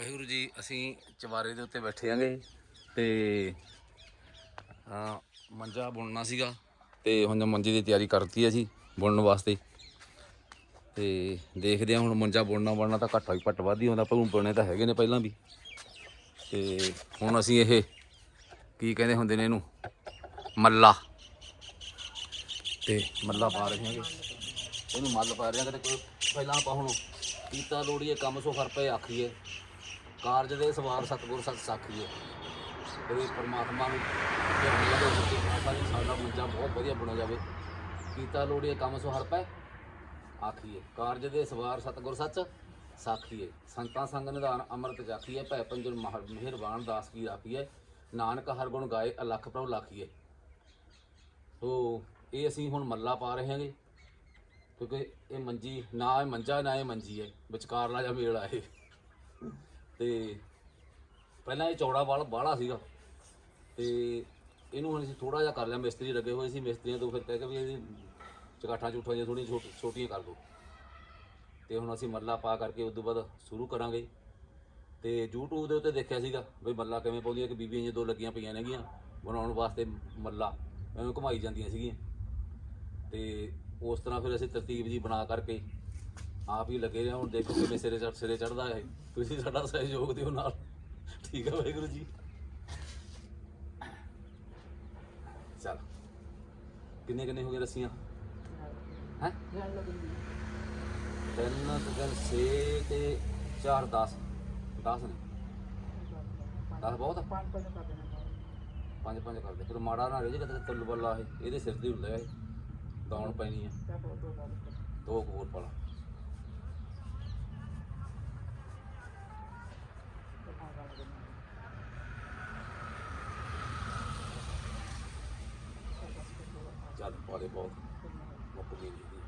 ਵਾਹਿਗੁਰੂ ਜੀ, ਅਸੀਂ ਚਵਾਰੇ ਦੇ ਉੱਤੇ ਬੈਠੇ ਆਂਗੇ ਤੇ ਆ ਮੰਜਾ ਬੁਣਨਾ ਸੀਗਾ ਤੇ ਹੁਣ ਮੰਜੇ ਦੀ ਤਿਆਰੀ ਕਰਤੀ ਹੈ ਜੀ ਬੁਣਨ ਵਾਸਤੇ। ਤੇ ਦੇਖਦੇ ਹਾਂ ਹੁਣ ਮੰਜਾ ਬੁਣਨਾ ਬਣਨਾ ਤਾਂ ਘੱਟ ਹੀ ਘੱਟ ਵੱਧ ਹੀ ਹੁੰਦਾ ਪਰ ਬੁਣੇ ਤਾਂ ਹੈਗੇ ਨੇ ਪਹਿਲਾਂ ਵੀ। ਤੇ ਹੁਣ ਅਸੀਂ ਇਹ ਕੀ ਕਹਿੰਦੇ ਹੁੰਦੇ ਨੇ ਇਹਨੂੰ? ਮੱਲਾ। ਤੇ ਮੱਲਾ ਪਾ ਰਹੇ ਹਾਂਗੇ। ਇਹਨੂੰ ਮੱਲ ਪਾ ਰਹੇ ਹਾਂ ਤੇ ਪਹਿਲਾਂ ਆਪਾਂ ਹੁਣ ਕੀਤਾ ਲੋੜੀਏ ਕੰਮ, ਸੋ ਫਰ ਪਏ ਆਖੀਏ ਕਾਰਜ ਦੇ ਸਵਾਰ ਸਤਿਗੁਰ ਸਤ ਸਾਖੀਏ। ਤੇ ਪਰਮਾਤਮਾ ਨੂੰ ਧਿਆਨ ਸਾਡਾ ਮੰਜਾ ਬਹੁਤ ਵਧੀਆ ਬਣਾ ਜਾਵੇ। ਕੀਤਾ ਲੋੜੀਏ ਕੰਮ ਸੋ ਹਰ ਪੈ ਆਖੀਏ, ਕਾਰਜ ਦੇ ਸਵਾਰ ਸਤਿਗੁਰ, ਸੱਚ ਸਾਖੀਏ। ਸੰਤਾਂ ਸੰਗ ਨਿਧਾਨ ਅੰਮ੍ਰਿਤ ਜਾਖੀਏ। ਭੈ ਪੰਜਨ ਮਹ- ਮਿਹਰਬਾਨ, ਦਾਸ ਕੀ ਰਾਖੀਏ ਨਾਨਕ ਹਰ ਗੁਣ ਗਾਏ, ਅਲਖ ਪ੍ਰਭ ਲਾਖੀਏ। ਸੋ ਇਹ ਅਸੀਂ ਹੁਣ ਮੱਲਾ ਪਾ ਰਹੇ ਹਾਂਗੇ। ਕਿਉਂਕਿ ਇਹ ਮੰਜੀ ਨਾ ਇਹ ਮੰਜਾ, ਨਾ ਇਹ ਮੰਜੀ ਹੈ। ਵਿਚਕਾਰਲਾ ਜਿਹਾ ਮੇਲ ਆ ਇਹ ਤੇ ਪਹਿਲਾਂ ਇਹ ਚੌੜਾ ਵਾਲ ਬਾਹਲਾ ਸੀਗਾ ਤੇ ਇਹਨੂੰ ਹੁਣ ਅਸੀਂ ਥੋੜਾ ਜਿਹਾ ਕਰ ਲਿਆ, ਮਿਸਤਰੀ ਲੱਗੇ ਹੋਏ ਸੀ, ਮਿਸਤਰੀਆਂ ਤੋਂ ਫਿਰ ਕਹਿ ਕੇ ਵੀ ਇਹਦੀ ਚਕਾਠਾਂ ਝੂਠਾਂ ਜਿਹੀਆਂ ਥੋੜ੍ਹੀਆਂ ਛੋਟ- ਛੋਟੀਆਂ ਕਰ ਦਿਓ ਤੇ ਹੁਣ ਅਸੀਂ ਮੱਲਾ ਪਾ ਕਰਕੇ ਉਸ ਤੋਂ ਬਾਅਦ ਸ਼ੁਰੂ ਕਰਾਂਗੇ। ਤੇ YouTube ਦੇ ਉੱਤੇ ਦੇਖਿਆ ਸੀਗਾ ਵੀ ਮੱਲਾ ਕਿਵੇਂ ਪਾਉਂਦੀਆਂ ਕਿ ਬੀਬੀਆਂ ਜੇ ਦੋ ਲੱਗੀਆਂ ਪਈਆਂ ਨੇਗੀਆਂ, ਬਣਾਉਣ ਵਾਸਤੇ ਮੱਲਾ ਐਵੇਂ ਘੁਮਾਈ ਜਾਂਦੀਆਂ ਸੀਗੀਆਂ। ਤੇ ਉਸ ਤਰ੍ਹਾਂ ਫਿਰ ਅਸੀਂ ਤਰਤੀਬ ਜੀ ਬਣਾ ਕਰਕੇ ਆਪ ਹੀ ਲੱਗੇ ਰਹੇ ਹਾਂ। ਹੁਣ ਦੇਖੋ ਕਿਵੇਂ ਸਿਰੇ ਚੜ੍ਹ ਸਿਰੇ ਚੜਦਾ ਹੈ ਤੁਸੀਂ ਸਾਡਾ ਸਹਿਯੋਗ ਦਿਓ ਨਾਲ। ਠੀਕ ਹੈ ਵਾਹਿਗੁਰੂ ਜੀ। ਚਲ। ਕਿੰਨੇ ਕਿੰਨੇ ਹੋ ਗਏ ਰੱਸੀਆਂ? ਹੈ? ਤਿੰਨ ਤਿੰਨ 6 ਤੇ 4 10 10 ਨੇ? 10 ਬਹੁਤ ਪੰਜ ਪੰਜ ਕਰਦੇ ਫਿਰ ਮਾੜਾ ਨਾ ਰਹੇ ਜੇ ਕਿਤੇ ਤੁੱਲ ਬੱਲਾ ਇਹ। ਇਹਦੇ ਸਿਰ ਦੀ ਹੁੰਦਾ ਇਹ। ਦੌਣ ਪੈਣੀ ਆ। ਦੋ ਕੁ ਹੋਰ ਪਾਲਾ ਚੱਲ ਪਾਲੇ ਬਹੁਤ ਮੁੱਕ ਗਈ ਜੀ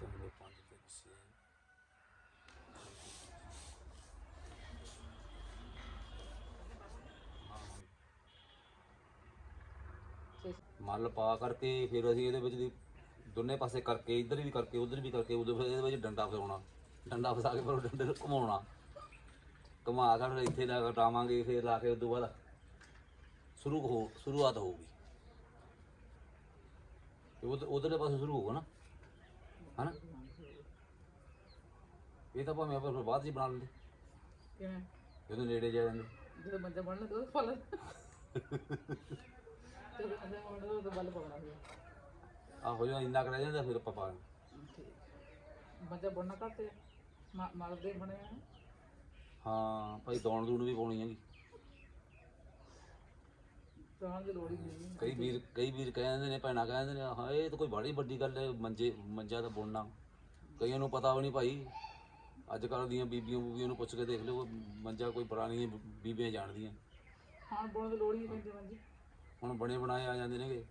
ਤਿੰਨ ਪੰਜ ਤੇ ਛੇ ਮੱਲ ਪਾ ਕਰਕੇ ਫਿਰ ਅਸੀਂ ਇਹਦੇ ਵਿੱਚ ਦੀ ਦੋਨੇ ਪਾਸੇ ਕਰਕੇ, ਇੱਧਰ ਵੀ ਕਰਕੇ, ਉਧਰ ਵੀ ਕਰਕੇ, ਉਧਰ ਫਿਰ ਇਹਦੇ ਵਿੱਚ ਡੰਡਾ ਫਸਾਉਣਾ। ਡੰਡਾ ਫਸਾ ਕੇ ਫਿਰ ਉਹ ਡੰਡੇ ਨੂੰ ਘੁਮਾਉਣਾ। ਘੁਮਾ ਕੇ ਫਿਰ ਇੱਥੇ ਲਾ ਕੇ ਟਾਵਾਂਗੇ ਫਿਰ ਲਾ ਕੇ ਉਦੋਂ ਬਾਅਦ ਸ਼ੁਰੂ ਹੋ ਸ਼ੁਰੂਆਤ ਹੋਊਗੀ। ਉਧਰ ਉਧਰਲੇ ਪਾਸੇ ਸ਼ੁਰੂ ਹੋਊਗਾ ਨਾ? ਹਨਾ? ਇਹ ਤਾਂ ਭਾਵੇਂ ਆਪਾਂ ਫਿਰ ਬਾਅਦ ਹੀ ਬਣਾ ਲੈਂਦੇ। ਕਿਵੇਂ? ਜਦੋਂ ਨੇੜੇ ਜਾ ਜਾਂਦੇ। ਜਦੋਂ ਮੰਜਾ ਬਣ ਲੱਗਾ ਫਲ। ਜਦੋਂ ਬੱਲ ਪਕੜਾ ਗਿਆ ਆਹੋ ਜਦੋਂ ਇੰਨਾ ਕਰ ਜਾਂਦਾ ਫਿਰ ਆਪਾਂ ਪਾ ਮੰਜਾ ਬਣਨਾ ਕਰਤੇ ਮਰਦੇ ਬਣੇ ਆ। ਹਾਂ ਭਾਈ ਦੌਣ ਦੂਣ ਵੀ ਪਾਉਣੀ ਹੈਗੀ। ਤਾਂ ਦੀ ਲੋੜ ਹੀ ਨਹੀਂ ਕਈ ਵੀਰ ਕਈ ਵੀਰ ਕਹਿੰਦੇ ਨੇ ਭੈਣਾਂ ਕਹਿੰਦੇ ਨੇ ਹਾਂ ਇਹ ਤਾਂ ਕੋਈ ਬੜੀ ਵੱਡੀ ਗੱਲ ਹੈ ਮੰਜੇ ਮੰਜਾ ਦਾ ਬੁਣਨਾ। ਕਈਆਂ ਨੂੰ ਪਤਾ ਵੀ ਨਹੀਂ ਭਾਈ ਅੱਜ ਕੱਲ੍ਹ ਦੀਆਂ ਬੀਬੀਆਂ ਬੂਬੀਆਂ ਨੂੰ ਪੁੱਛ ਕੇ ਦੇਖ ਲਿਓ ਮੰਜਾ ਕੋਈ ਪੁਰਾਣੀਆਂ ਬੀਬੀਆਂ ਜਾਣਦੀਆਂ। ਹਾਂ ਬੁਣ ਦੀ ਲੋੜ ਹੀ ਨਹੀਂ ਮੰਜੀ। ਹੁਣ ਬਣੇ ਬਣਾਏ ਆ ਜਾਂਦੇ ਨੇਗੇ।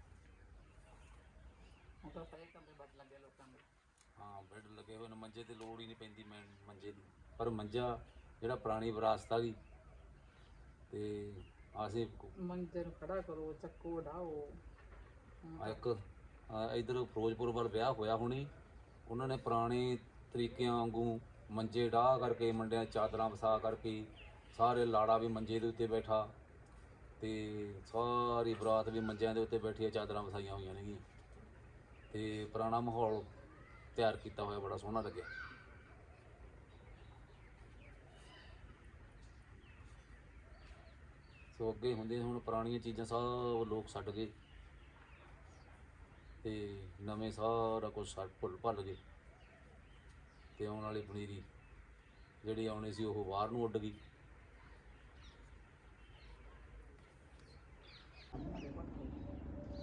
ਹੁਣ ਤਾਂ ਸਾਰੇ ਕੰਮ ਬੱਟ ਲੱਗੇ ਲੋਕਾਂ ਦੇ। ਹਾਂ ਬੈੱਡ ਲੱਗੇ ਹੋਏ ਨੇ ਮੰਜੇ ਤੇ ਲੋੜ ਹੀ ਨਹੀਂ ਪੈਂਦੀ ਮੈਂ ਮੰਜੇ ਦੀ। ਪਰ ਮੰਜਾ ਜਿਹੜਾ ਪੁਰਾਣੀ ਵਿਰਾਸਤ ਆ ਗਈ ਤੇ ਮੰਜੇ ਨੂੰ ਖੜਾ ਕਰੋ ਚੱਕੋ ਢਾਓ ਇੱਕ ਇਧਰ ਫਿਰੋਜ਼ਪੁਰ ਵੱਲ ਵਿਆਹ ਹੋਇਆ ਹੁਣੀ। ਉਹਨਾਂ ਨੇ ਪੁਰਾਣੇ ਤਰੀਕਿਆਂ ਵਾਂਗੂ ਮੰਜੇ ਢਾਹ ਕਰਕੇ ਮੰਡਿਆਂ ਚਾਦਰਾਂ ਵਸਾ ਕਰਕੇ ਸਾਰੇ ਲਾੜਾ ਵੀ ਮੰਜੇ ਦੇ ਉੱਤੇ ਬੈਠਾ ਤੇ ਸਾਰੀ ਬਰਾਤ ਵੀ ਮੰਜਿਆਂ ਦੇ ਉੱਤੇ ਬੈਠੀ ਆ ਚਾਦਰਾਂ ਵਸਾਈਆਂ ਹੋਈਆਂ ਨੇਗੀਆਂ। ਤੇ ਪੁਰਾਣਾ ਮਾਹੌਲ ਤਿਆਰ ਕੀਤਾ ਹੋਇਆ ਬੜਾ ਸੋਹਣਾ ਲੱਗਿਆ। ਸੋ ਅੱਗੇ ਹੁੰਦੇ ਹੁਣ ਪੁਰਾਣੀਆਂ ਚੀਜ਼ਾਂ ਸਭ ਲੋਕ ਛੱਡ ਗਏ। ਤੇ ਨਵੇਂ ਸਾਰਾ ਕੁਝ ਛੱਡ, ਭੁੱਲ ਭੱਲ ਗਏ। ਤੇ ਆਉਣ ਵਾਲੀ ਪਨੀਰੀ ਜਿਹੜੀ ਆਉਣੀ ਸੀ, ਉਹ ਬਾਹਰ ਨੂੰ ਉੱਡ ਗਈ।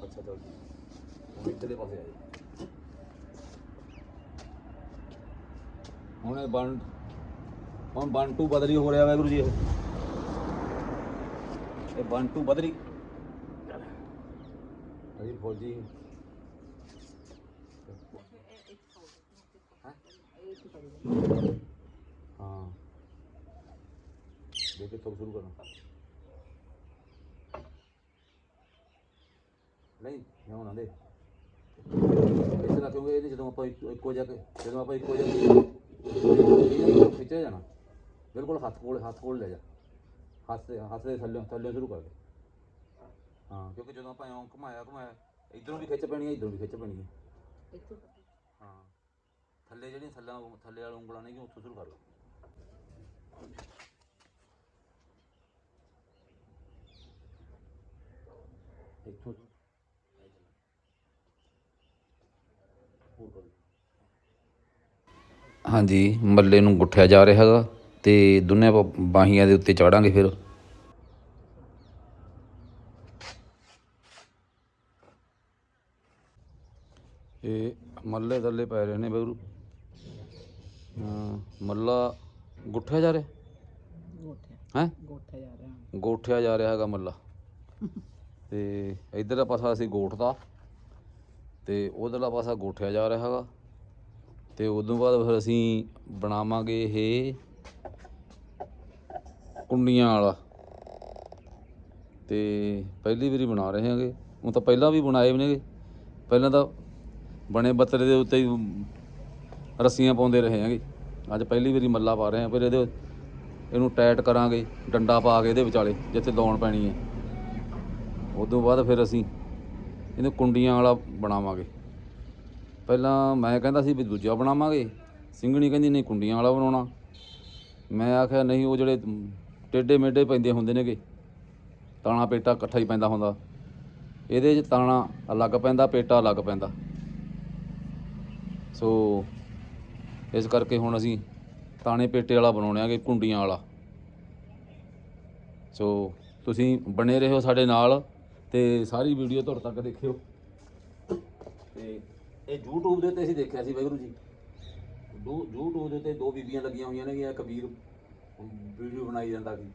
ਅੱਛਾ, ਚਲ ਹੁਣ ਇੱਧਰਲੇ ਪਾਸੇ ਆ ਜੀ ਹੁਣ ਇਹ ਬਨ ਹੁਣ ਬਨ ਬਦਲੀ ਹੋ ਰਿਹਾ ਵਾਹਿਗੁਰੂ ਜੀ ਇਹ। ਇਹ ਬਨ ਟੂ ਬਦਲੀ ਅਜੀ ਫੌਜੀ ਹਾਂ ਦੇ ਤੋਂ ਸ਼ੁਰੂ ਕਰਨਾ ਨਹੀਂ ਨਾ ਦੇ ਇਸ ਤਰ੍ਹਾਂ ਕਿਉਂਕਿ ਇਹਦੇ ਜਦੋਂ ਆਪਾਂ ਇੱਕੋ ਇੱਕੋ ਜਿਹਾ ਜਦੋਂ ਆਪਾਂ ਇੱਕੋ ਜਿਹਾ ਖਿੱਚਿਆ ਜਾਣਾ ਬਿਲਕੁਲ ਹੱਥ ਕੋਲ ਹੱਥ ਕੋਲ ਲੈ ਜਾ ਹੱਥ ਦੇ ਹੱਥ ਦੇ ਥੱਲੇ ਥੱਲੇ ਸ਼ੁਰੂ ਕਰ ਦੇ। ਹਾਂ ਕਿਉਂਕਿ ਜਦੋਂ ਆਪਾਂ ਇਉਂ ਘੁਮਾਇਆ ਘੁਮਾਇਆ ਇਧਰੋਂ ਵੀ ਖਿੱਚ ਪੈਣੀ ਹੈ ਇਧਰੋਂ ਵੀ ਖਿੱਚ ਪੈਣੀ ਹੈ। ਇੱਥੋਂ ਹਾਂ। ਥੱਲੇ ਜਿਹੜੀਆਂ ਥੱਲੇ ਥੱਲੇ ਵਾਲੀਆਂ ਉਂਗਲਾਂ ਨੇ ਉੱਥੋਂ ਸ਼ੁਰੂ ਕਰ ਲਓ। ਇੱਥੋਂ। ਹਾਂਜੀ ਮੱਲੇ ਨੂੰ ਗੁੱਠਿਆ ਜਾ ਰਿਹਾ ਹੈਗਾ। ਤੇ ਦੋਨੇ ਆਪਾਂ ਬਾਹੀਆਂ ਦੇ ਉੱਤੇ ਚਾੜਾਂਗੇ ਫਿਰ। ਇਹ ਮੱਲੇ ਥੱਲੇ ਪੈ ਰਹੇ ਨੇ ਬਗਰੂ ਹਾਂ ਮੱਲਾ ਗੁੱਠਿਆ ਜਾ ਰਿਹਾ? ਗੋਠਿਆ। ਹੈ? ਗੋਠਿਆ ਜਾ ਰਿਹਾ। ਗੋਠਿਆ ਜਾ ਰਿਹਾ ਹੈਗਾ ਮੱਲਾ। ਤੇ ਇਧਰਲਾ ਪਾਸਾ ਅਸੀਂ ਗੋਠ ਦਾ ਤੇ ਉਧਰਲਾ ਪਾਸਾ ਗੋਠਿਆ ਜਾ ਰਿਹਾ ਹੈਗਾ। ਤੇ ਉਦੋਂ ਬਾਅਦ ਫਿਰ ਅਸੀਂ ਬਣਾਵਾਂਗੇ ਇਹ ਕੁੰਡੀਆਂ ਵਾਲਾ। ਤੇ ਪਹਿਲੀ ਵਾਰੀ ਬਣਾ ਰਹੇ ਹਾਂਗੇ। ਉਹ ਤਾਂ ਪਹਿਲਾਂ ਵੀ ਬਣਾਏ ਵੀ ਨੇਗੇ। ਪਹਿਲਾਂ ਤਾਂ ਬਣੇ ਬੱਤਰੇ ਦੇ ਉੱਤੇ ਹੀ ਰੱਸੀਆਂ ਪਾਉਂਦੇ ਰਹੇ ਹਾਂਗੇ। ਅੱਜ ਪਹਿਲੀ ਵਾਰੀ ਮੱਲਾ ਪਾ ਰਹੇ ਹਾਂ। ਫਿਰ ਇਹਦੇ ਇਹਨੂੰ ਟਾਈਟ ਕਰਾਂਗੇ, ਡੰਡਾ ਪਾ ਕੇ ਇਹਦੇ ਵਿਚਾਲੇ, ਜਿੱਥੇ ਲਾਉਣ ਪੈਣੀ ਹੈ। ਉਦੋਂ ਬਾਅਦ ਫਿਰ ਅਸੀਂ ਇਹਨੂੰ ਕੁੰਡੀਆਂ ਵਾਲਾ ਬਣਾਵਾਂਗੇ। ਪਹਿਲਾਂ ਮੈਂ ਕਹਿੰਦਾ ਸੀ ਵੀ ਦੂਜਾ ਬਣਾਵਾਂਗੇ। ਸਿੰਘਣੀ ਕਹਿੰਦੀ, ਨਹੀਂ, ਕੁੰਡੀਆਂ ਵਾਲਾ ਬਣਾਉਣਾ। ਮੈਂ ਆਖਿਆ, ਨਹੀਂ, ਉਹ ਜਿਹੜੇ ਟੇਡੇ ਮੇਡੇ ਪੈਂਦੇ ਹੁੰਦੇ ਨੇਗੇ। ਤਾਣਾ ਪੇਟਾ ਇਕੱਠਾ ਹੀ ਪੈਂਦਾ ਹੁੰਦਾ। ਇਹਦੇ 'ਚ ਤਾਣਾ ਅਲੱਗ ਪੈਂਦਾ, ਪੇਟਾ ਅਲੱਗ ਪੈਂਦਾ। ਸੋ, ਇਸ ਕਰਕੇ ਹੁਣ ਅਸੀਂ ਤਾਣੇ ਪੇਟੇ ਵਾਲਾ ਬਣਾਉਣਾਗੇ ਕੁੰਡੀਆਂ ਵਾਲਾ। ਸੋ, ਤੁਸੀਂ ਬਣੇ ਰਹੋ ਸਾਡੇ ਨਾਲ ਤੇ ਸਾਰੀ ਵੀਡੀਓ ਤੁਹਾਡੇ ਤੱਕ ਦੇਖਿਓ। ਤੇ ਇਹ YouTube ਦੇ ਉੱਤੇ ਅਸੀਂ ਦੇਖਿਆ ਸੀ ਵਾਹਿਗੁਰੂ ਜੀ। ਦੋ YouTube ਦੇ ਉੱਤੇ ਦੋ ਬੀਬੀਆਂ ਲੱਗੀਆਂ ਹੋਈਆਂ ਨੇ ਇੱਕ ਵੀਰ ਵੀਡੀਓ ਬਣਾਈ ਜਾਂਦਾ ਸੀ।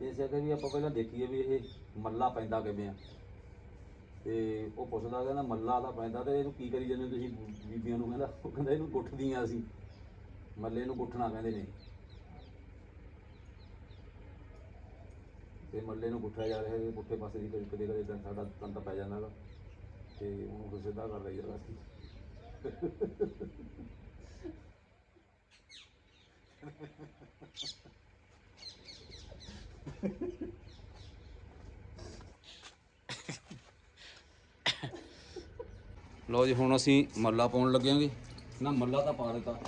ਤੇ ਇਸੇ ਕਰਕੇ ਵੀ ਆਪਾਂ ਪਹਿਲਾਂ ਦੇਖੀਏ ਵੀ ਇਹ ਮੱਲਾ ਪੈਂਦਾ ਕਿਵੇਂ ਆ। ਤੇ ਉਹ ਪੁੱਛਦਾ ਕਹਿੰਦਾ, ਮੱਲਾ ਦਾ ਪੈਂਦਾ ਤੇ ਇਹਨੂੰ ਕੀ ਕਰੀ ਜਾਂਦੇ ਹੋ ਤੁਸੀਂ? ਬੀਬੀਆਂ ਨੂੰ ਕਹਿੰਦਾ, ਉਹ ਕਹਿੰਦਾ, ਇਹਨੂੰ ਗੁੱਠਦੀਆਂ ਅਸੀਂ। ਮੱਲੇ ਨੂੰ ਗੁੱਠਣਾ ਕਹਿੰਦੇ ਨੇ। ਤੇ ਮੱਲੇ ਨੂੰ ਗੁੱਠਿਆ ਜਾ ਰਿਹਾ ਹੈ, ਪੁੱਠੇ ਪਾਸੇ ਦੀ ਕਦੇ ਕਦੇ ਕਦੇ ਤਾਂ ਸਾਡਾ ਤੰਤ ਪੈ ਜਾਂਦਾ ਗਾ ਤੇ ਉਹਨੂੰ ਸਿੱਧਾ ਕਰ ਲਈ ਅਸੀਂ ਲਓ ਜੀ, ਹੁਣ ਅਸੀਂ ਮੱਲਾ ਪਾਉਣ ਲੱਗਿਆਂਗੇ ਨਾ, ਮੱਲਾ ਤਾਂ ਪਾ ਦਿੱਤਾ।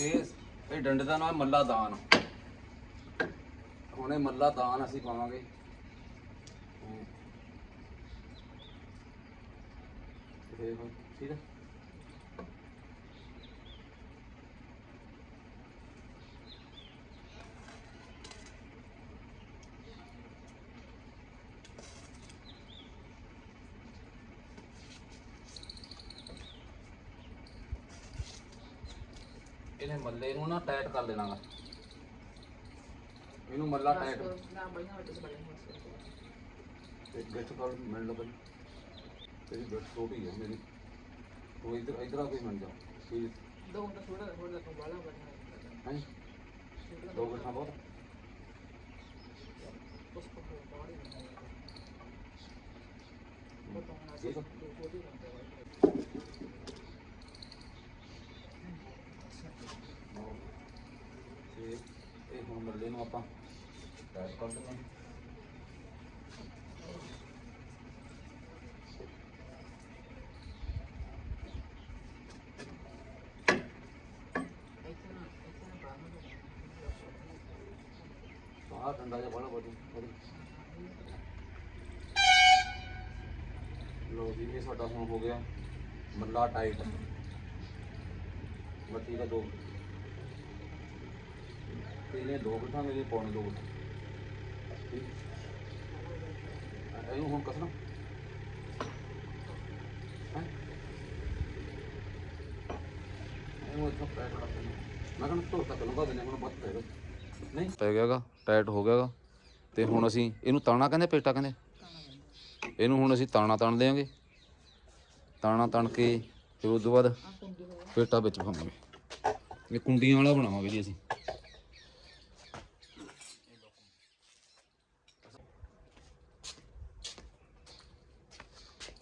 ਇਹ ਇਹ ਡੰਡੇ ਦਾ ਨਾਮ ਮੱਲਾ ਦਾਨ। ਹੁਣ ਇਹ ਮੱਲਾ ਦਾਨ ਅਸੀਂ ਪਾਵਾਂਗੇ। ਠੀਕ ਹੈ ਇਹਨੇ ਮੱਲੇ ਨੂੰ ਨਾ ਟਾਈਟ ਕਰ ਦੇਣਾ ਗਾ ਇਹਨੂੰ ਮੱਲਾ ਟਾਈਟ ਨਾ ਬਈਆਂ ਵਿੱਚ ਬੜੇ ਤੇ ਗਿੱਠ ਕੋਲ ਮਿਲ ਲਓ ਪਹਿਲਾਂ। ਤੇਰੀ ਗਿੱਠ ਛੋਟੀ ਹੈ ਮੇਰੀ। ਤੂੰ ਇਧਰ ਇਧਰ ਆ ਕੋਈ ਮਿਲ ਜਾ। ਠੀਕ ਦੋ ਤਾਂ ਥੋੜਾ ਥੋੜਾ ਤੋਂ ਬਾਲਾ ਬਣਾ ਹੈ? ਦੋ ਗਿੱਠਾਂ ਬਹੁਤ? ਉਸ ਬਾੜੀ ਤਾਂ। ਛੋਟੀ ਬਣਦਾ ਤੇ ਇਹ ਹੁਣ ਮੱਲੇ ਨੂੰ ਆਪਾਂ ਟਾਈਟ ਕਰ ਦਿੰਦੇ ਹਾਂ ਇੱਥੇ ਨਾ ਇੱਥੇ ਨਾ ਬਾਹਰ ਆਹ ਡੰਡਾ ਜਿਹਾ ਬੜਾ ਬੜੀ ਬੜੀ ਲੋ ਜੀ ਇਹ ਸਾਡਾ ਹੁਣ ਹੋ ਗਿਆ ਮੱਲਾ ਟਾਈਟ ਮੱਟੀ ਦਾ ਦੋ ਤੇ ਇਹਨੇ ਦੋ ਬਿਠਾ ਮੇਰੇ ਪੌਣੇ ਦੋ ਬਿਠਾ ਠੀਕ। ਇਹਨੂੰ ਹੁਣ ਕੱਸਣਾ। ਹੈ? ਇਹਨੂੰ ਇੱਥੋਂ ਪੈਟ ਕਰ ਦੇਣਾ ਮੈਂ ਕਹਿੰਦਾ ਧੋ ਤੱਕ ਲੰਗਾ ਦੇਣੇ ਹੁਣ ਬੱਤ ਪੈ ਨਹੀਂ? ਪੈ ਗਿਆਗਾ ਟਾਈਟ ਹੋ ਗਿਆਗਾ। ਤੇ ਹੁਣ ਅਸੀਂ ਇਹਨੂੰ ਤਾਣਾ ਕਹਿੰਦੇ ਪੇਟਾ ਕਹਿੰਦੇ ਇਹਨੂੰ ਹੁਣ ਅਸੀਂ ਤਾਣਾ ਤਣ ਦੇਾਂਗੇ ਤਾਣਾ ਤਣ ਕੇ ਫਿਰ ਉਸ ਤੋਂ ਬਾਅਦ ਪੇਟਾ ਵਿੱਚ ਪਾਵਾਂਗੇ। ਇਹ ਕੁੰਡੀਆਂ ਵਾਲਾ ਬਣਾਵਾਂਗੇ ਜੀ ਅਸੀਂ।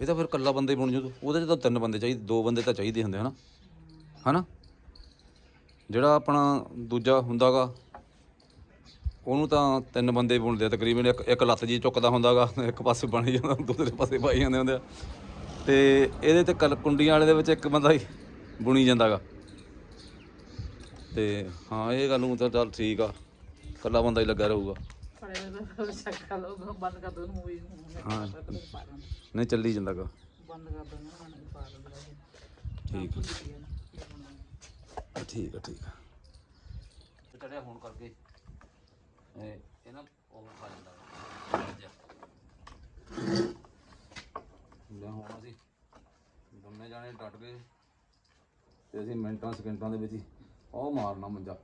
ਇਹ ਤਾਂ ਫਿਰ ਇਕੱਲਾ ਬੰਦਾ ਹੀ ਬਣ ਜੂ ਉਹਦੇ 'ਚ ਤਾਂ ਤਿੰਨ ਬੰਦੇ ਚਾਹੀਦੇ, ਦੋ ਬੰਦੇ ਤਾਂ ਚਾਹੀਦੇ ਹੁੰਦੇ, ਹਨਾ? ਹਨਾ? ਜਿਹੜਾ ਆਪਣਾ ਦੂਜਾ ਹੁੰਦਾਗਾ, ਉਹਨੂੰ ਤਾਂ ਤਿੰਨ ਬੰਦੇ ਬੁਣਦੇ ਆ, ਤਕਰੀਬਨ ਇੱਕ ਇੱਕ ਲੱਤ ਜੀ ਚੁੱਕਦਾ ਹੁੰਦਾਗਾ, ਇੱਕ ਪਾਸੇ ਬਣ ਜਾਂਦਾ, ਦੂਸਰੇ ਪਾਸੇ ਪਾਈ ਜਾਂਦੇ ਹੁੰਦੇ ਆ। ਤੇ ਇਹਦੇ ਤੇ ਕਲ ਕੁੰਡੀਆਂ ਵਾਲੇ ਦੇ ਵਿੱਚ ਇੱਕ ਬੰਦਾ ਹੀ ਬੁਣੀ ਜਾਂਦਾਗਾ। ਤੇ ਹਾਂ, ਇਹ ਗੱਲ ਨੂੰ ਤਾਂ ਚੱਲ ਠੀਕ ਆ। ਇਕੱਲਾ ਬੰਦਾ ਹੀ ਲੱਗਾ ਰਹੂਗਾ। ਚੱਕਾ ਲੋ ਬੰਦ ਕਰ ਦੋ ਮੂਵੀ ਨੂੰ। ਹਾਂ। ਪਾ ਲਾਂ ਨਹੀਂ ਚੱਲੀ ਜਾਂਦਾਗਾ ਬੰਦ ਕਰ ਦੋ ਨਾ ਮੈਂ ਪਾ ਲਾਂ ਠੀਕ ਆ। ਠੀਕ ਆ। ਠੀਕ ਆ ਚੜਿਆ ਹੋਣ ਕਰਕੇ ਇਹ ਇਹ ਨਾ ਉਹ ਖਾ ਜਾਂਦਾ ਲੈ ਹੁਣ ਅਸੀਂ ਦੋਨੇ ਜਾਣੇ ਡਟ ਗਏ ਤੇ ਅਸੀਂ ਮਿੰਟਾਂ ਸਕਿੰਟਾਂ ਦੇ ਵਿੱਚ ਹੀ ਉਹ ਮਾਰਨਾ ਮੰਜਾ।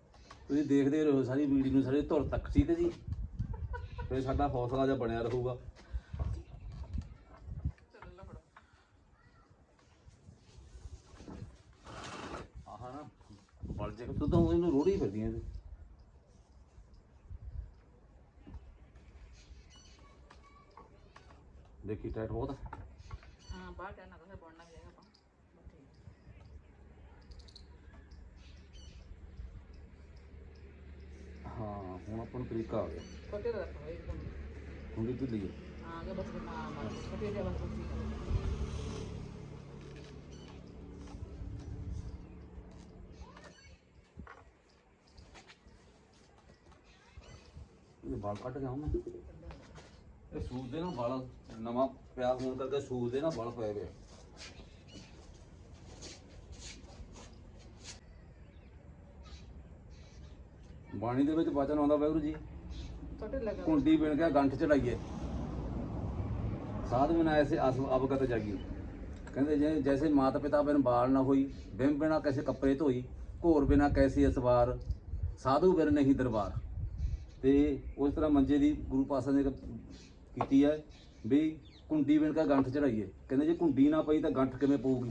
ਤੁਸੀਂ ਦੇਖਦੇ ਰਹੋ ਸਾਰੀ ਵੀਡੀਓ ਨੂੰ ਸਾਰੇ ਧੁਰ ਤੱਕ ਸੀ ਤੇ ਜੀ। ਫਿਰ ਸਾਡਾ ਹੌਸਲਾ ਜਿਹਾ ਬਣਿਆ ਰਹੂਗਾ। ਆਹ ਨਾ, ਬਲ ਜੇ ਤੂੰ ਤਾਂ ਇਹਨੂੰ ਰੋੜੀ ਫਿਰਦੀਆਂ ਤੇ ਦੇਖੀ ਟਾਈਟ ਬਹੁਤ ਹਾਂ, ਬਾਹਰ ਕਰਨਾ ਤਾਂ ਬਣਨਾ ਵੀ ਹੈਗਾ ਆਪਾਂ ਠੀਕ ਹਾਂ ਹੁਣ ਆਪਾਂ ਨੂੰ ਤਰੀਕਾ ਆ ਗਿਆ। ਫਟੇ ਦਾ ਰੱਖੋ ਇਹ ਹੁੰਦੀ ਢਿੱਲੀ ਹੈ ਵਾਲ ਕੱਟ ਗਿਆ ਹੁਣ ਮੈਂ। ਇਹ ਸੂਦ ਦੇ ਨਾ ਵਾਲ ਨਵਾਂ ਪਿਆ ਹੋਣ ਕਰਕੇ ਸੂਦ ਦੇ ਨਾ ਵਾਲ ਪਏ ਗਏ ਬਾਣੀ ਦੇ ਵਿੱਚ ਵਚਨ ਆਉਂਦਾ ਵਾਹਿਗੁਰੂ ਜੀ। ਲਗਾ ਕੁੰਡੀ ਬਿਨ ਕੇ ਗੰਠ ਚੜਾਈਏ। ਸਾਧ ਬਿਨ ਐਸੇ ਅਵਗਤ ਜਾਗੀ। ਕਹਿੰਦੇ ਜੇ ਜੈਸੇ ਮਾਤਾ ਪਿਤਾ ਬਿਨ ਬਾਲ ਨਾ ਹੋਈ ਬਿਨ ਬਿਨਾ ਕੈਸੇ ਕੱਪੜੇ ਧੋਈ ਘੋਰ ਬਿਨਾ ਕੈਸੀ ਅਸਵਾਰ ਸਾਧੂ ਬਿਨ ਨਹੀਂ ਦਰਬਾਰ। ਤੇ ਉਸ ਤਰ੍ਹਾਂ ਮੰਜੇ ਦੀ ਗੁਰੂ ਪਾਸਾ ਨੇ ਕੀਤੀ ਹੈ ਵੀ ਕੁੰਡੀ ਬਿਨ ਕੇ ਗੰਠ ਚੜਾਈਏ। ਕਹਿੰਦੇ ਜੇ ਕੁੰਡੀ ਨਾ ਪਈ ਤਾਂ ਗੰਠ ਕਿਵੇਂ ਪਊਗੀ?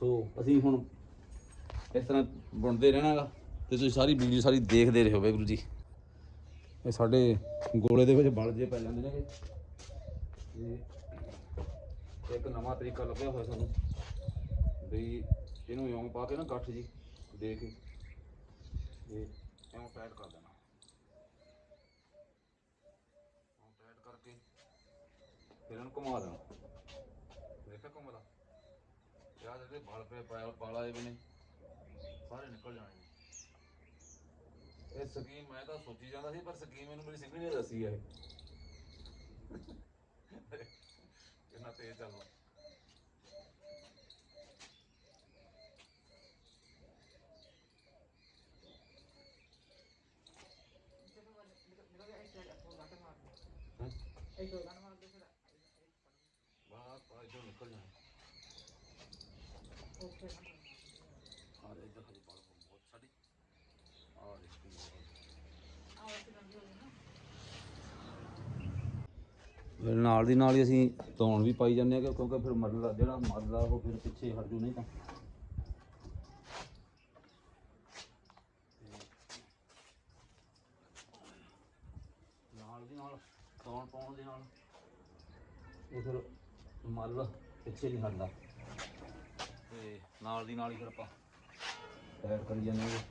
ਸੋ ਅਸੀਂ ਹੁਣ ਇਸ ਤਰ੍ਹਾਂ ਬੁਣਦੇ ਰਹਿਣਾਗਾ। ਤੇ ਤੁਸੀਂ ਸਾਰੀ ਵੀਡੀਓ ਸਾਰੀ ਦੇਖਦੇ ਰਹੋ ਵਾਹਿਗੁਰੂ ਜੀ। ਇਹ ਸਾਡੇ ਗੋਲੇ ਦੇ ਵਿੱਚ ਬਲ ਜੇ ਪੈ ਜਾਂਦੇ ਨੇ ਤੇ ਇੱਕ ਨਵਾਂ ਤਰੀਕਾ ਲੱਭਿਆ ਹੋਇਆ ਸਾਨੂੰ। ਵੀ ਇਹਨੂੰ ਇਉਂ ਪਾ ਕੇ ਨਾ ਗੱਠ ਜੀ ਦੇ ਕੇ। ਇਹ ਇਉਂ ਟਾਈਟ ਕਰ ਦੇਣਾ। ਇਉਂ ਟਾਈਟ ਕਰਕੇ ਫਿਰ ਇਹਨੂੰ ਘੁਮਾ ਦੇਣਾ। ਦੇਖਿਆ ਘੁੰਮਦਾ? ਯਾਰ ਇਹਦੇ ਬਲ ਪੇ ਪਾਇਆ ਬਾਲ ਆਏ ਵੀ ਸਾਰੇ ਨਿਕਲ ਜਾਣੇ ਇਹ ਸਕੀਮ ਮੈਂ ਤਾਂ ਸੋਚੀ ਜਾਂਦਾ ਸੀ ਪਰ ਸਕੀਮ ਇਹਨੂੰ ਮੇਰੀ ਸਿੰਗਲ ਨੇ ਦੱਸੀ ਹੈ ਕਿੰਨਾ ਤੇਜ਼ ਚੱਲਦਾ ਹੈਂ? ਇੱਕ ਹੋਰ ਗਾਣਾ ਮਾਰ ਦੇ ਫਿਰ ਬਾਹਰ ਇੱਧਰ ਨਿਕਲ ਜਾਣਾ। ਓਕੇ ਆ ਦੇ ਇੱਧਰ ਖਾਲੀ ਬਾਲ ਬਹੁਤ ਸਾਡੀ ਆ ਰਿਸਕੀ ਆ ਵਸੇ ਬੰਦ ਹੋ ਗਈ ਨਾ ਫਿਰ ਨਾਲ ਦੀ ਨਾਲ ਹੀ ਅਸੀਂ ਧੌਣ ਵੀ ਪਾਈ ਜਾਂਦੇ ਆ ਕਿ- ਕਿਉਂਕਿ ਫਿਰ ਮਰਲਾ ਜਿਹੜਾ ਮਰਲਾ ਉਹ ਫਿਰ ਪਿੱਛੇ ਹਟ ਜੂ ਨਹੀਂ ਤਾਂ। ਨਾਲ ਦੀ ਨਾਲ, ਧੌਣ ਪਾਉਣ ਦੇ ਨਾਲ ਇਹ ਫਿਰ ਮਰਲਾ ਪਿੱਛੇ ਨਹੀਂ ਹਟਦਾ। ਤੇ ਨਾਲ ਦੀ ਨਾਲ ਹੀ ਫਿਰ ਆਪਾਂ ਟਾਇਰ ਕਰੀ ਜਾਂਦੇ ਹਾਂ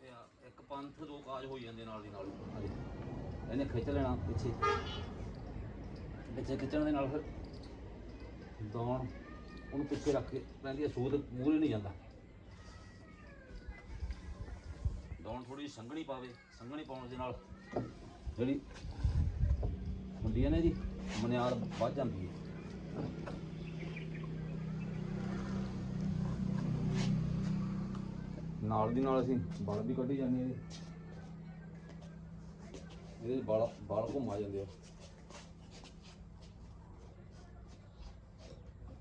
ਤੇ ਆ ਇੱਕ ਪੰਥ ਦੋ ਕਾਜ ਹੋਈ ਜਾਂਦੇ ਨਾਲ ਦੀ ਨਾਲ। ਇਹਨੇ ਖਿੱਚ ਲੈਣਾ ਪਿੱਛੇ। ਪਿੱਛੇ ਖਿੱਚਣ ਦੇ ਨਾਲ ਫਿਰ ਦੌਣ ਉਹਨੂੰ ਪਿੱਛੇ ਰੱਖ ਕੇ ਪੈਂਦੀ ਹੈ ਸੂਦ ਮੂਹਰੇ ਨਹੀਂ ਜਾਂਦਾ। ਦੌਣ ਥੋੜੀ ਸੰਘਣੀ ਪਾਵੇ, ਸੰਘਣੀ ਪਾਉਣ ਦੇ ਨਾਲ ਜਿਹੜੀ ਹੁੰਦੀ ਹੈ ਨਾ ਜੀ, ਮਨਿਆਰ ਵੱਧ ਜਾਂਦੀ ਹੈ। ਨਾਲ ਦੀ ਨਾਲ ਅਸੀਂ ਬਲ ਵੀ ਕੱਢੀ ਜਾਂਦੇ ਇਹਦੇ ਇਹਦੇ ਬਲ ਬਲ ਘੁੰਮਾ ਜਾਂਦੇ ਆ।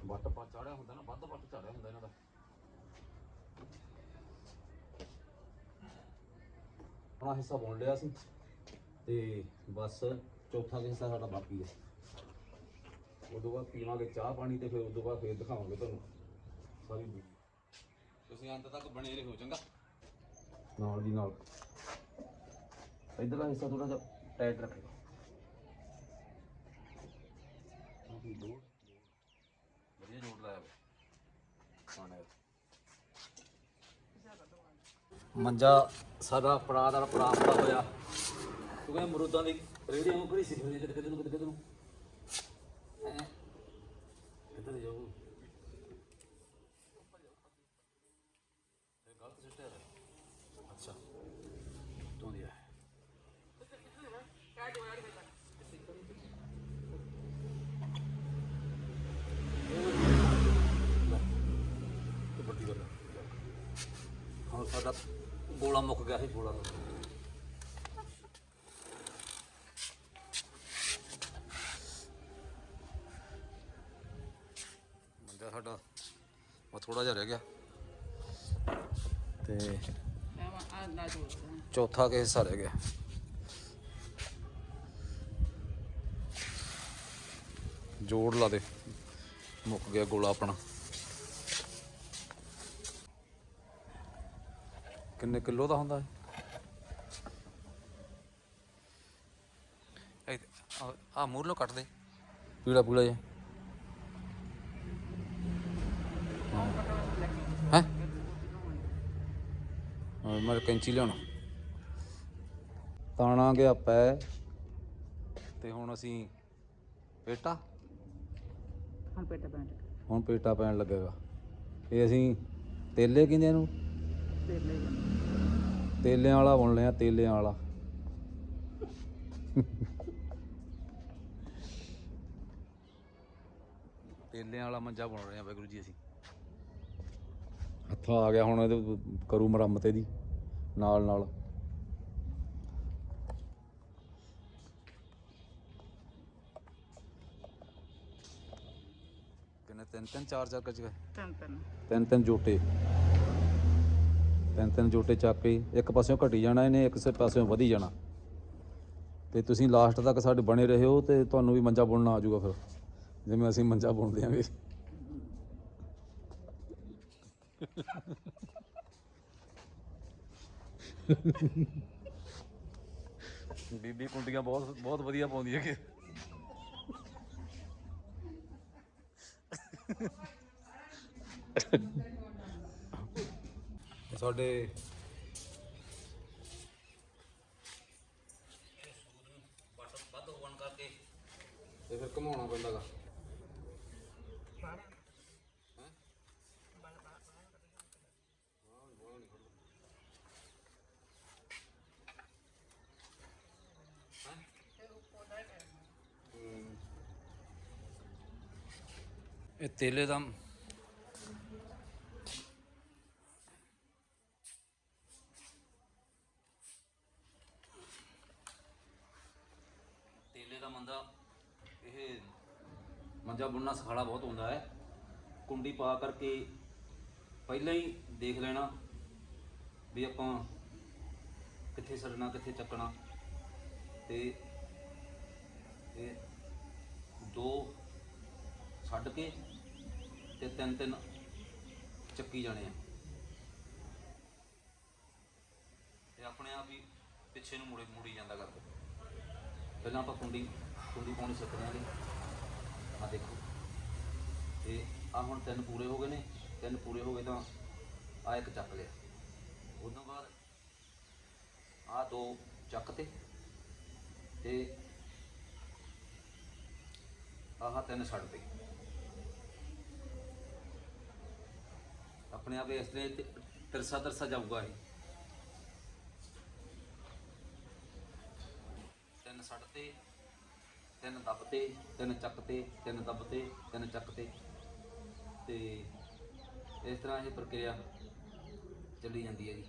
ਵੱਟ ਪਾ ਚਾੜਿਆ ਹੁੰਦਾ ਨਾ, ਵੱਧ ਵੱਟ ਚਾੜਿਆ ਹੁੰਦਾ ਇਹਨਾਂ ਦਾ। ਆਪਣਾ ਹਿੱਸਾ ਬੁਣ ਲਿਆ ਸੀ ਤੇ ਬਸ ਚੌਥਾ ਹਿੱਸਾ ਸਾਡਾ ਬਾਕੀ ਹੈ ਉਦੋਂ ਬਾਅਦ ਪੀਵਾਂਗੇ ਚਾਹ ਪਾਣੀ ਤੇ ਫਿਰ ਉਦੋਂ ਬਾਅਦ ਫਿਰ ਦਿਖਾਵਾਂਗੇ ਤੁਹਾਨੂੰ। ਸਾਰੀ ਤੁਸੀਂ ਅੰਤ ਤੱਕ ਬਣੇ ਰਹੋ ਚੰਗਾ? ਨਾਲ ਦੀ ਨਾਲ। ਇਧਰਲਾ ਹਿੱਸਾ ਥੋੜਾ ਜਿਹਾ ਟਾਈਟ ਰੱਖੇਗਾ ਵਧੀਆ ਜੋੜ ਲਾਇਆ ਵਾ। ਮੰਜਾ ਸਾਡਾ ਪੜਾ ਦਾ ਪੜਾ ਪੜਾ ਹੋਇਆ। ਕਿਉਂਕਿ ਮਰੂਦਾਂ ਦੀ ਰੇੜੀਆਂ ਨੂੰ ਕਿਹੜੀ ਸੀ ਕਿਤੇ ਕਿਤੇ ਨੂੰ ਕਿਤੇ ਕਿਤੇ ਨੂੰ ਹੈਂ। ਕਿੱਧਰ ਜਾਊ ਇਹ ਗਲਤ ਸਿੱਟਿਆ ਹੋਇਆ। ਅੱਛਾ ਤੋਂ ਦਿਆ ਇਹ ਵੱਡੀ ਗੱਲ ਹੈ ਹੁਣ ਸਾਡਾ ਗੋਲਾ ਮੁੱਕ ਗਿਆ ਸੀ, ਗੋਲਾ। ਮੰਜਾ ਸਾਡਾ, ਉਹ ਥੋੜਾ ਜਿਹਾ ਰਹਿ ਗਿਆ। ਤੇ ਚੌਥਾ ਕੇ ਹਿੱਸਾ ਰਹਿ ਗਿਆ। ਜੋੜ ਲਾ ਦੇ। ਮੁੱਕ ਗਿਆ ਗੋਲਾ ਆਪਣਾ। ਕਿੰਨੇ ਕਿਲੋ ਦਾ ਹੁੰਦਾ ਹੈ ਆ ਮੂਰ ਲੋ ਕੱਟ ਦੇ। ਪੀੜਾ ਪੀੜਾ ਜਿਹਾ। ਹੈ? ਮੈਂ ਕੈਂਚੀ ਲਿਆਉਣਾ। ਤਾਣਾ ਗਿਆ ਪੈ ਤੇ ਹੁਣ ਅਸੀਂ ਪੇਟਾ? ਹੁਣ ਪੇਟ ਪੈਂਟ ਹੁਣ ਪੇਟਾ ਪੈਣ ਲੱਗੇਗਾ। ਇਹ ਅਸੀਂ ਤੇਲੇ ਕਹਿੰਦੇ ਇਹਨੂੰ ਤੇ ਲੈ ਜਾਂਦੇ ਤੇਲਿਆਂ ਵਾਲਾ ਬੁਣ ਲਿਆ ਤੇਲਿਆਂ ਵਾਲਾ। ਤੇਲਿਆਂ ਵਾਲਾ ਮੰਜਾ ਬੁਣ ਰਹੇ ਆ ਵਾਹਿਗੁਰੂ ਜੀ ਅਸੀਂ। ਹੱਥਾਂ ਆ ਗਿਆ ਹੁਣ ਇਹਦੇ ਕਰੂ ਮੁਰੰਮਤ ਇਹਦੀ ਨਾਲ ਨਾਲ। ਕਿੰਨੇ ਤਿੰਨ ਤਿੰਨ ਚਾਰ ਚਾਰ ਕੱਚ ਗਏ? ਤਨ ਤਨ। ਤਿੰਨ ਤਿੰਨ ਜੋਟੇ। ਤਿੰਨ ਤਿੰਨ ਜੋਟੇ ਚੱਕ ਕੇ ਇੱਕ ਪਾਸਿਓਂ ਘਟੀ ਜਾਣਾ ਇਹਨੇ, ਇੱਕ ਸੇ, ਪਾਸਿਓਂ ਵਧੀ ਜਾਣਾ। ਤੇ ਤੁਸੀਂ ਲਾਸਟ ਤੱਕ ਸਾਡੇ ਬਣੇ ਰਹੋ ਤੇ ਤੁਹਾਨੂੰ ਵੀ ਮੰਜਾ ਬੁਣਨਾ ਆ ਜਾਊਗਾ ਫਿਰ। ਜਿਵੇਂ ਅਸੀਂ ਮੰਜਾ ਬੁਣਦੇ ਦਿਆਂਗੇ ਬੀਬੀ ਕੁੰਡੀਆਂ ਬਹੁਤ ਬਹੁਤ ਵਧੀਆ ਪਾਉਂਦੀ ਹੈ ਕਿ ਸਾਡੇ ਵੱਧ ਹੋਣ ਕਰਕੇ ਤੇ ਫਿਰ ਘਮਾਉਣਾ ਪੈਂਦਾਗਾ। ਇਹ ਤੇਲੇ ਦਾ ਤੇਲੇ ਦਾ ਮੰਦਾ, ਇਹ ਮੰਜਾ ਬੁਣਨਾ ਸਖਾਲਾ ਬਹੁਤ ਹੁੰਦਾ ਹੈ। ਕੁੰਡੀ ਪਾ ਕਰਕੇ ਪਹਿਲਾਂ ਹੀ ਦੇਖ ਲੈਣਾ ਵੀ ਆਪਾਂ ਕਿੱਥੇ ਸੜਨਾ, ਕਿੱਥੇ ਚੱਕਣਾ। ਤੇ ਇਹ ਦੋ ਛੱਡ ਕੇ ਤੇ ਤਿੰਨ ਤਿੰਨ ਚੱਕੀ ਜਾਣੇ ਆ। ਤੇ ਆਪਣੇ ਆਪ ਹੀ ਪਿੱਛੇ ਨੂੰ ਮੁੜੇ ਮੁੜੀ ਜਾਂਦਾ ਕਰਦੇ ਪਹਿਲਾਂ ਆਪਾਂ ਕੁੰਡੀ ਕੁੰਡੀ ਪਾਉਣੀ ਸਿੱਖ ਦਿਆਂਗੇ ਆ ਦੇਖੋ। ਤੇ ਆ ਹੁਣ ਤਿੰਨ ਪੂਰੇ ਹੋ ਗਏ ਨੇ। ਤਿੰਨ ਪੂਰੇ ਹੋ ਗਏ ਤਾਂ ਆ ਇੱਕ ਚੱਕ ਲਿਆ। ਉਸ ਤੋਂ ਬਾਅਦ ਆ ਦੋ ਚੱਕ ਤੇ ਤੇ ਆਹ ਤਿੰਨ ਛੱਡ ਤੇ ਆਪਣੇ ਆਪ ਇਸ ਤਰ੍ਹਾਂ ਤਿਰਸਾ ਤਿਰਸਾ ਜਾਊਗਾ ਇਹ। ਤਿੰਨ ਛੱਡ ਤੇ, ਤਿੰਨ ਦੱਬਤੇ ਤਿੰਨ ਚੱਕਤੇ ਤਿੰਨ ਦੱਬਤੇ ਤਿੰਨ ਚੱਕਤੇ ਤੇ। ਇਸ ਤਰ੍ਹਾਂ ਇਹ ਪ੍ਰਕਿਰਿਆ ਚੱਲੀ ਜਾਂਦੀ ਹੈ ਜੀ।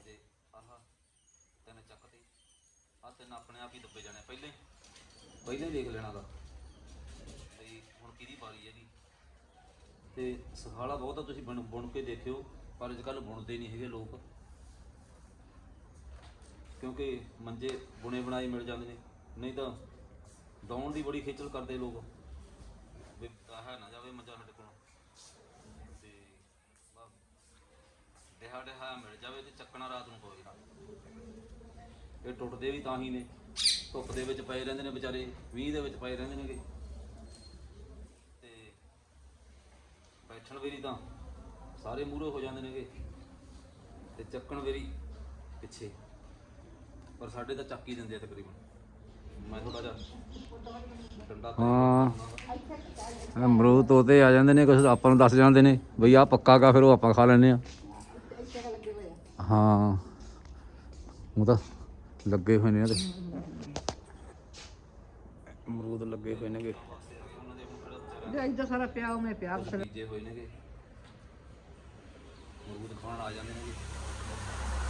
ਅਜੇ ਆਹ ਤਿੰਨ ਚੱਕ ਤੇ ਆ ਤਿੰਨ ਆਪਣੇ ਆਪ ਹੀ ਦੱਬੇ ਜਾਣੇ ਪਹਿਲੇ। ਪਹਿਲੇ ਹੀ ਦੇਖ ਲੈਣਾ ਦਾ ਤੇ ਹੁਣ ਕਿਹਦੀ ਵਾਰੀ ਹੈ ਜੀ। ਤੇ ਸਖਾਲਾ ਬਹੁਤ ਆ, ਤੁਸੀਂ ਬਣ ਬੁਣ ਕੇ ਦੇਖਿਓ, ਪਰ ਅੱਜ ਕੱਲ ਬੁਣਦੇ ਨਹੀਂ ਹੈਗੇ ਲੋਕ। ਕਿਉਂਕਿ ਮੰਜੇ ਬੁਣੇ ਬਣਾਏ ਮਿਲ ਜਾਂਦੇ ਨੇ, ਨਹੀਂ ਤਾਂ ਡਾਉਣ ਦੀ ਬੜੀ ਖੇਚਲ ਕਰਦੇ ਲੋਕ। ਵੀ ਹੈ ਨਾ ਜਾਵੇ ਮੰਜਾ ਸਾਡੇ ਕੋਲ। ਤੇ ਬਸ ਦਿਹਾ ਦਿਹਾ ਮਿਲ ਜਾਵੇ ਤੇ ਚੱਕਣਾ ਰਾਤ ਨੂੰ ਕੋਈ ਇਹ ਟੁੱਟਦੇ ਵੀ ਤਾਂ ਹੀ ਨੇ। ਧੁੱਪ ਦੇ ਵਿੱਚ ਪਏ ਰਹਿੰਦੇ ਨੇ ਵਿਚਾਰੇ, ਮੀਂਹ ਦੇ ਵਿੱਚ ਪਏ ਰਹਿੰਦੇ ਨੇਗੇ। ਤੇ ਬੈਠਣ ਵੇਰੀ ਤਾਂ ਸਾਰੇ ਮੂਹਰੇ ਹੋ ਜਾਂਦੇ ਨੇਗੇ। ਤੇ ਚੱਕਣ ਵੇਰੀ ਪਿੱਛੇ। ਪਰ ਸਾਡੇ ਤਾਂ ਚੱਕ ਹੀ ਦਿੰਦੇ ਆ ਤਕਰੀਬਨ। ਮੈਂ ਥੋੜਾ ਜਿਹਾ ਡੰਡਾ ਹਾਂ। ਅਮਰੂਦ ਤੋਤੇ ਆ ਜਾਂਦੇ ਨੇ ਕੁਝ ਆਪਾਂ ਨੂੰ ਦੱਸ ਜਾਂਦੇ ਨੇ ਬਈ ਆ ਪੱਕਾ ਗਾ ਫਿਰ ਉਹ ਆਪਾਂ ਖਾ ਲੈਂਦੇ ਆ ਹਾਂ। ਉਹ ਤਾਂ ਲੱਗੇ ਹੋਏ ਨੇ ਇਹਦੇ। ਅਮਰੂਦ ਲੱਗੇ ਹੋਏ ਨੇਗੇ। ਜੇ ਇੱਧਰ ਸਾਰਾ ਪਿਆ ਮੈਂ ਪਿਆ ਬੀਜੇ ਹੋਏ ਨੇਗੇ। ਅਮਰੂਦ ਖਾਣ ਆ ਜਾਂਦੇ ਨੇਗੇ।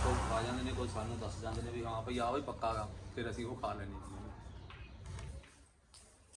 ਕੋਈ ਖਾ ਜਾਂਦੇ ਨੇ, ਕੋਈ ਸਾਨੂੰ ਦੱਸ ਜਾਂਦੇ ਨੇ ਵੀ ਹਾਂ ਭਈ ਆ ਵੀ ਪੱਕਾ ਗਾ, ਫਿਰ ਅਸੀਂ ਉਹ ਖਾ ਲੈਂਦੇ ਹਾਂ।